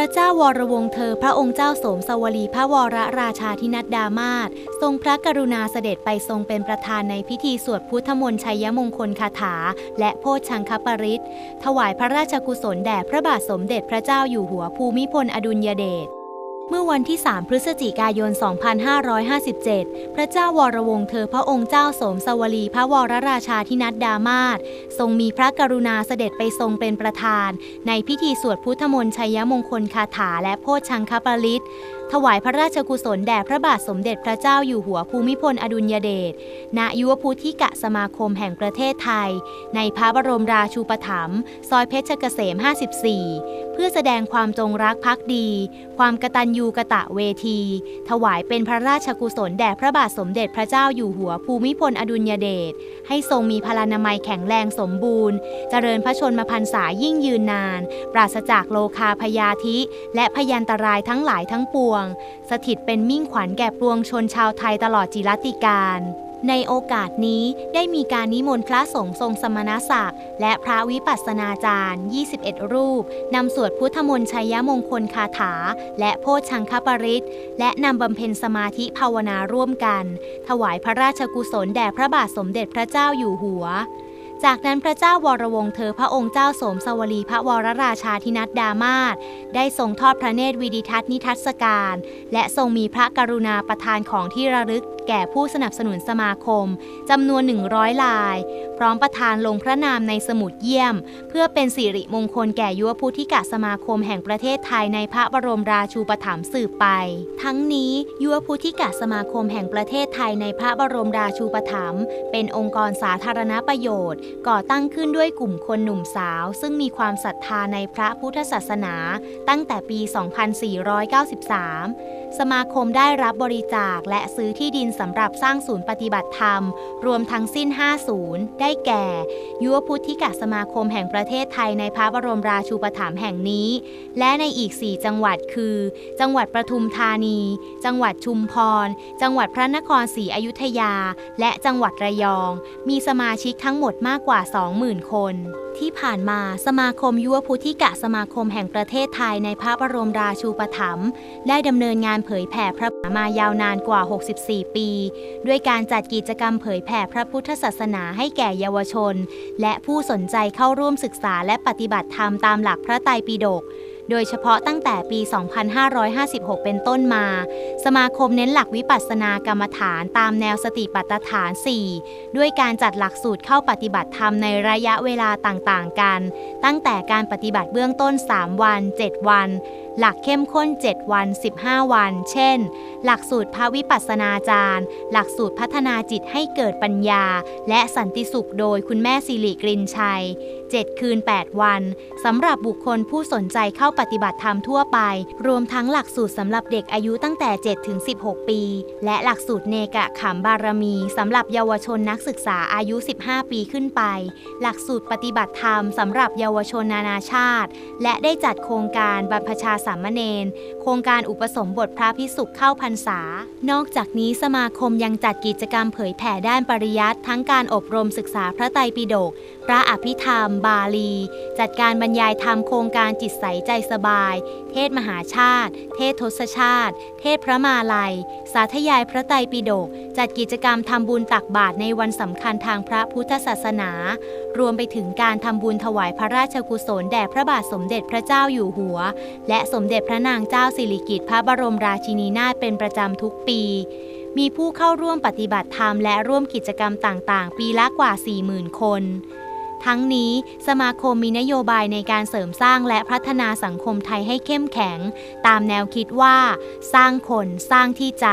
ระเจ้าวรวงเธอพระองค์เจ้าโสมสวลีพระวรราชาธินัดดามาศทรงพระกรุณาเสด็จไปทรงเป็นประธานในพิธีสวดพุทธมนต์ชัยมงคลคาถา และโพชังคปริศถวายพระราชกุศลแด่พระบาทสมเด็จพระเจ้าอยู่หัวภูมิพลอดุลยเดช เมื่อวันที่ 3 พฤศจิกายน 2557 พระเจ้าวรวงศ์เธอพระองค์เจ้าสมสวลีพระวรราชาธินัดดามาศทรงมีพระกรุณาเสด็จไปทรงเป็นประธาน ในพิธีสวดพุทธมนต์ชัยมงคลคาถาและโพชฌังคปริตถวายพระราชกุศลแด่พระบาทสมเด็จพระเจ้าอยู่หัวภูมิพลอดุลยเดช ณ ยุวพุทธิกะสมาคมแห่งประเทศไทย ในพระบรมราชูปถัมภ์ซอยเพชรเกษม 54 พื่อแสดงความจงรักภักดี ความกตัญญูกะตะเวที ถวายเป็นพระราชกุศลแด่พระบาทสมเด็จพระเจ้าอยู่หัวภูมิพลอดุลยเดชให้ทรงมีพลานามัยแข็งแรงสมบูรณ์ เจริญพระชนมพรรษายิ่งยืนนาน ปราศจากโลคาพยาธิ และพยันตรายทั้งหลายทั้งปวง สถิตเป็นมิ่งขวัญแก่ปวงชนชาวไทยตลอดจิรติการ ในโอกาสนี้ได้มีการนิมนต์พระสงฆ์ทรงสมณศักดิ์และพระวิปัสสนาจารย์ 21 รูป นำสวดพุทธมนต์ชัยมงคลคาถา และโพชังคปริตและนำบำเพ็ญสมาธิภาวนาร่วมกัน ถวายพระราชกุศลแด่พระบาทสมเด็จพระเจ้าอยู่หัวจากนั้นพระเจ้าวรวงเธอพระองค์เจ้าสมสวลีพระวรราชาธินัดดามาศได้ทรงทอดพระเนตรวิดิทัศนิทัศการ และทรงมีพระกรุณาประทานของที่ระลึก แก่ผู้สนับสนุนสมาคมจำนวน 100 ลาย พร้อมประทานลงพระนามในสมุดเยี่ยม เพื่อเป็นสิริมงคลแก่ยุวพุทธิกะสมาคมแห่งประเทศไทยในพระบรมราชูปถัมภ์สืบไป ทั้งนี้ยุวพุทธิกะสมาคมแห่งประเทศไทยในพระบรมราชูปถัมภ์เป็นองค์กรสาธารณประโยชน์ ก่อตั้งขึ้นด้วยกลุ่มคนหนุ่มสาว ซึ่งมีความศรัทธาในพระพุทธศาสนา ตั้งแต่ปี 2493 สมาคมได้รับบริจาคและซื้อที่ดินสำหรับสร้างศูนย์ปฏิบัติธรรม รวมทั้งสิ้น 5 ศูนย์ ได้แก่ ยุวพุทธิกะสมาคมแห่งประเทศไทยในพระบรมราชูปถัมภ์แห่งนี้ และในอีก 4 จังหวัดคือ จังหวัดประทุมธานี จังหวัดชุมพร จังหวัดพระนครศรีอยุธยา และจังหวัดระยอง มีสมาชิกทั้งหมดมากกว่า 20,000 คน ที่ผ่านมาสมาคมยุวพุทธิกะสมาคมแห่งประเทศไทยในพระบรมราชูปถัมภ์ได้ดำเนินงานเผยแผ่พระมายาวนานกว่า 64 ปี ด้วยการจัดกิจกรรมเผยแผ่พระพุทธศาสนาให้แก่เยาวชน และผู้สนใจเข้าร่วมศึกษาและปฏิบัติธรรมตามหลักพระไตรปิฎกโดยเฉพาะตั้งแต่ปี 2556 เป็นต้นมา สมาคมเน้นหลักวิปัสสนากรรมฐานตามแนวสติปัฏฐาน 4 ด้วยการจัดหลักสูตรเข้าปฏิบัติธรรมในระยะเวลาต่างๆกัน ตั้งแต่การปฏิบัติเบื้องต้น 3 วัน 7 วันหลักเข้มข้น 7 วัน 15 วัน เช่น หลักสูตรพระวิปัสนาจารย์ หลักสูตรพัฒนาจิตให้เกิดปัญญา และสันติสุขโดยคุณแม่สิริกรินชัย 7 คืน 8 วันสำหรับบุคคลผู้สนใจเข้าปฏิบัติธรรมทั่วไป รวมทั้งหลักสูตรสำหรับเด็กอายุตั้งแต่ 7 ถึง 16 ปี และหลักสูตรเนกะขามบารมีสำหรับเยาวชนนักศึกษาอายุ 15 ปีขึ้นไป หลักสูตรปฏิบัติธรรมสำหรับเยาวชนนานาชาติ และได้จัดโครงการบรรพชาสามเณรโครงการอุปสมบทพระพิสุขเข้าพรรษา นอกจากนี้สมาคมยังจัดกิจกรรมเผยแผ่ด้านปริยัติทั้งการอบรมศึกษาพระไตรปิฎกพระอภิธรรม บาลี จัดการบรรยายธรรมโครงการจิตใสใจสบาย เทศมหาชาติ เทศทศชาติ เทศพระมาลัย สาธยายพระไตรปิฎก จัดกิจกรรมทำบุญตักบาตรในวันสำคัญทางพระพุทธศาสนา รวมไปถึงการทำบุญถวายพระราชกุศลแด่พระบาทสมเด็จพระเจ้าอยู่หัว และสมเด็จพระนางเจ้าสิริกิติ์พระบรมราชินีนาถเป็นประจำทุกปีมีผู้เข้าร่วมปฏิบัติธรรมและร่วมกิจกรรมต่าง ๆ ปีละกว่า 40,000 คน ทั้งนี้สมาคมมีนโยบายในการเสริมสร้างและพัฒนาสังคมไทยให้เข้มแข็ง ตามแนวคิดว่า สร้างคนสร้างที่ใจ